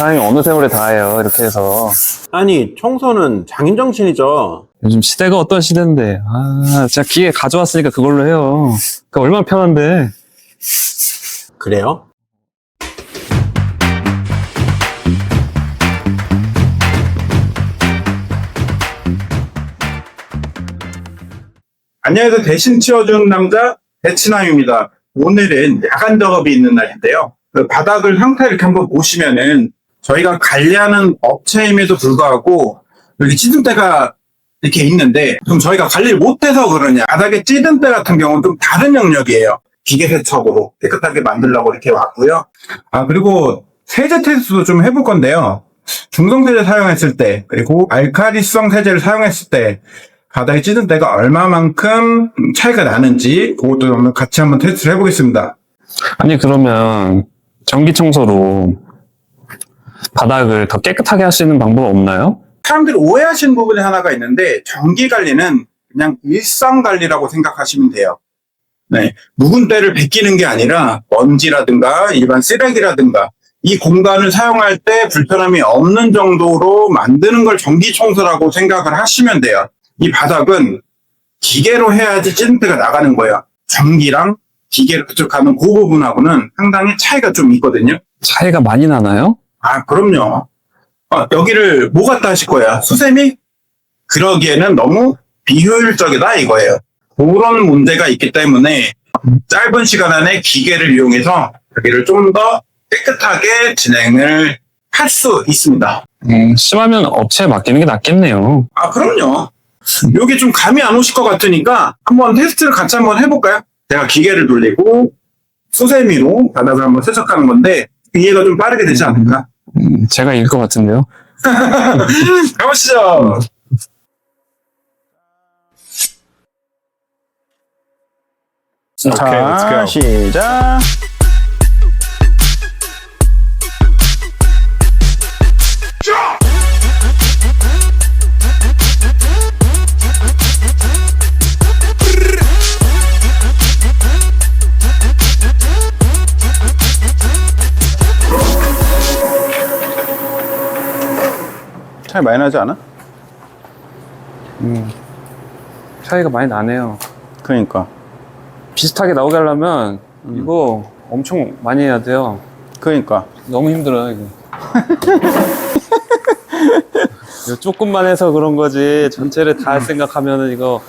사람이 어느 세월에 다 해요. 이렇게 해서. 아니, 청소는 장인 정신이죠. 요즘 시대가 어떤 시대인데. 아, 진짜 기회 가져왔으니까 그걸로 해요. 그 얼마나 편한데. 그래요? 안녕하세요. 대신 치워주는 남자 배치남입니다. 오늘은 야간 작업이 있는 날인데요. 그 바닥을 상태 이렇게 한번 보시면은 저희가 관리하는 업체임에도 불구하고 여기 찌든 때가 이렇게 있는데 좀 저희가 관리를 못해서 그러냐 바닥에 찌든 때 같은 경우는 좀 다른 영역이에요. 기계 세척으로 깨끗하게 만들려고 이렇게 왔고요. 아 그리고 세제 테스트도 좀 해볼 건데요. 중성 세제 사용했을 때 그리고 알카리성 세제를 사용했을 때 바닥에 찌든 때가 얼마만큼 차이가 나는지 그것도 같이 한번 테스트를 해보겠습니다. 아니, 그러면 전기 청소로 바닥을 더 깨끗하게 할 수 있는 방법 없나요? 사람들이 오해하시는 부분이 하나가 있는데 전기 관리는 그냥 일상 관리라고 생각하시면 돼요. 네, 묵은 때를 베끼는 게 아니라 먼지라든가 일반 쓰레기라든가 이 공간을 사용할 때 불편함이 없는 정도로 만드는 걸 전기 청소라고 생각을 하시면 돼요. 이 바닥은 기계로 해야지 찌든때가 나가는 거예요. 전기랑 기계로 부족하는 그 부분하고는 상당히 차이가 좀 있거든요. 차이가 많이 나나요? 아, 그럼요. 아, 여기를 뭐 갖다 하실 거야? 수세미? 그러기에는 너무 비효율적이다 이거예요. 그런 문제가 있기 때문에 짧은 시간 안에 기계를 이용해서 여기를 좀 더 깨끗하게 진행을 할 수 있습니다. 음, 심하면 업체에 맡기는 게 낫겠네요. 아, 그럼요. 여기 좀 감이 안 오실 것 같으니까 한번 테스트를 같이 한번 해볼까요? 제가 기계를 돌리고 수세미로 바닥을 한번 세척하는 건데 이해가 좀 빠르게 되지 않을까? 음, 제가 이길 것 같은데요. 가보시죠. Okay, let's go. 시작. 차이 많이 나지 않아? 차이가 많이 나네요. 그러니까. 비슷하게 나오게 하려면 이거 엄청 많이 해야 돼요. 그러니까. 너무 힘들어요, 이거. 이거 조금만 해서 그런 거지. 전체를 다 생각하면은 이거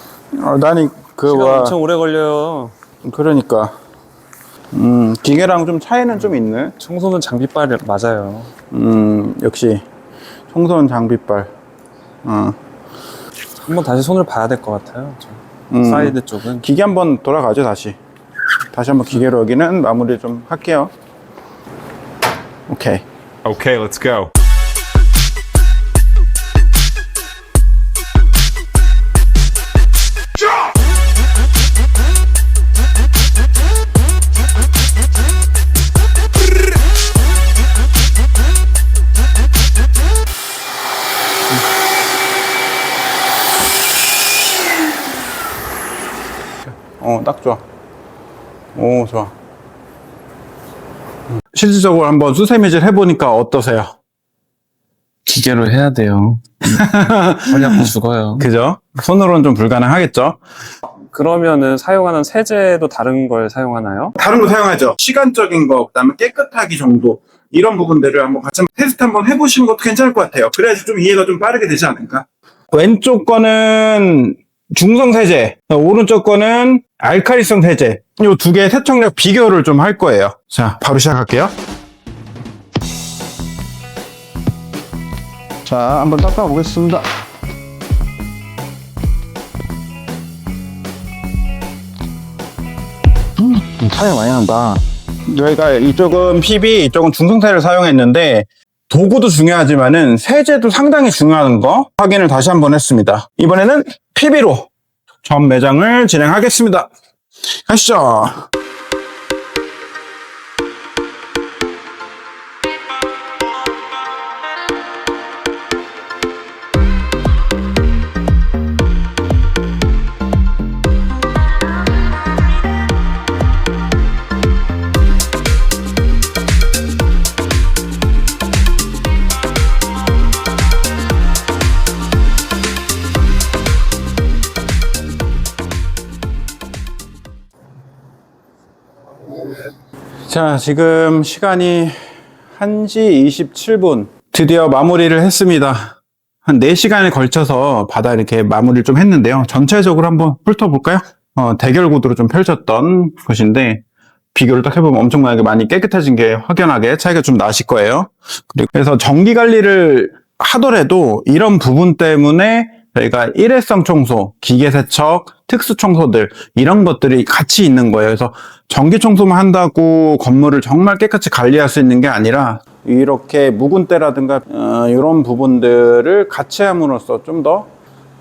어, 나는 그 시간 와 엄청 오래 걸려요. 그러니까. 음, 기계랑 좀 차이는 좀 있네. 청소는 장비빨 맞아요. 음, 역시 청소는 장비빨. 어. 한번 다시 손을 봐야 될 것 같아요. 저 음. 사이드 쪽은. 기계 한번 돌아가죠, 다시. 다시 한번 기계로 여기는 마무리 좀 할게요. 오케이. Okay, let's go. 어, 딱 좋아. 오, 좋아. 음. 실질적으로 한번 수세미질 해보니까 어떠세요? 기계로 해야 돼요. 허리 아파 죽어요. 그죠? 손으로는 좀 불가능하겠죠? 그러면은 사용하는 세제도 다른 걸 사용하나요? 다른 거 사용하죠. 시간적인 거, 그다음에 깨끗하기 정도 이런 부분들을 한번 같이 테스트 한번 해보시는 것도 괜찮을 것 같아요. 그래야지 좀 이해가 좀 빠르게 되지 않을까? 왼쪽 거는 중성 세제, 오른쪽 거는 알카리성 세제. 이 두 개의 세척력 비교를 좀 할 거예요. 자, 바로 시작할게요. 자, 한번 닦아 보겠습니다. 차이가 많이 난다. 저희가 이쪽은 PB, 이쪽은 중성세를 사용했는데 도구도 중요하지만은 세제도 상당히 중요한 거 확인을 다시 한번 했습니다. 이번에는 PB로 전 매장을 진행하겠습니다. 가시죠. 자, 지금 시간이 1시 27분. 드디어 마무리를 했습니다. 한 4시간에 걸쳐서 바다 이렇게 마무리를 좀 했는데요. 전체적으로 한번 훑어볼까요? 어, 대결 구도로 좀 펼쳤던 것인데, 비교를 딱 해보면 엄청나게 많이 깨끗해진 게 확연하게 차이가 좀 나실 거예요. 그래서 정기 관리를 하더라도 이런 부분 때문에 저희가 일회성 청소, 기계 세척, 특수 청소들 이런 것들이 같이 있는 거예요. 그래서 정기 청소만 한다고 건물을 정말 깨끗이 관리할 수 있는 게 아니라 이렇게 묵은 때라든가 어, 이런 부분들을 같이 함으로써 좀 더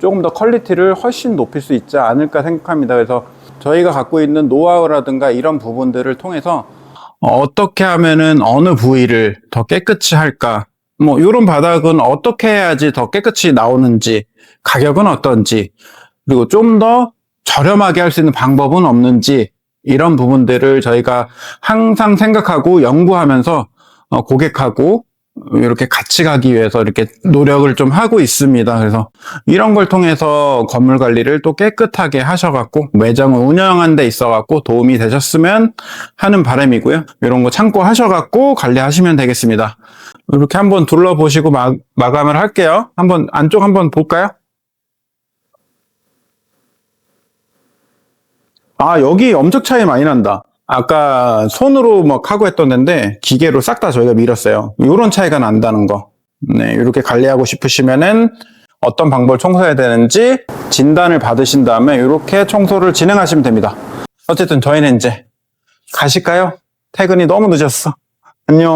조금 더 퀄리티를 훨씬 높일 수 있지 않을까 생각합니다. 그래서 저희가 갖고 있는 노하우라든가 이런 부분들을 통해서 어떻게 하면은 어느 부위를 더 깨끗이 할까? 뭐 이런 바닥은 어떻게 해야지 더 깨끗이 나오는지, 가격은 어떤지, 그리고 좀 더 저렴하게 할 수 있는 방법은 없는지 이런 부분들을 저희가 항상 생각하고 연구하면서 어, 고객하고 이렇게 같이 가기 위해서 이렇게 노력을 좀 하고 있습니다. 그래서 이런 걸 통해서 건물 관리를 또 깨끗하게 하셔갖고 매장을 운영하는 데 있어갖고 도움이 되셨으면 하는 바람이고요. 이런 거 참고하셔갖고 관리하시면 되겠습니다. 이렇게 한번 둘러보시고 마, 마감을 할게요. 한번 안쪽 한번 볼까요? 아 여기 엄청 차이 많이 난다. 아까 손으로 막 하고 했던 데인데 기계로 싹 다 저희가 밀었어요. 이런 차이가 난다는 거. 네, 이렇게 관리하고 싶으시면은 어떤 방법을 청소해야 되는지 진단을 받으신 다음에 이렇게 청소를 진행하시면 됩니다. 어쨌든 저희는 이제 가실까요? 퇴근이 너무 늦었어. 안녕.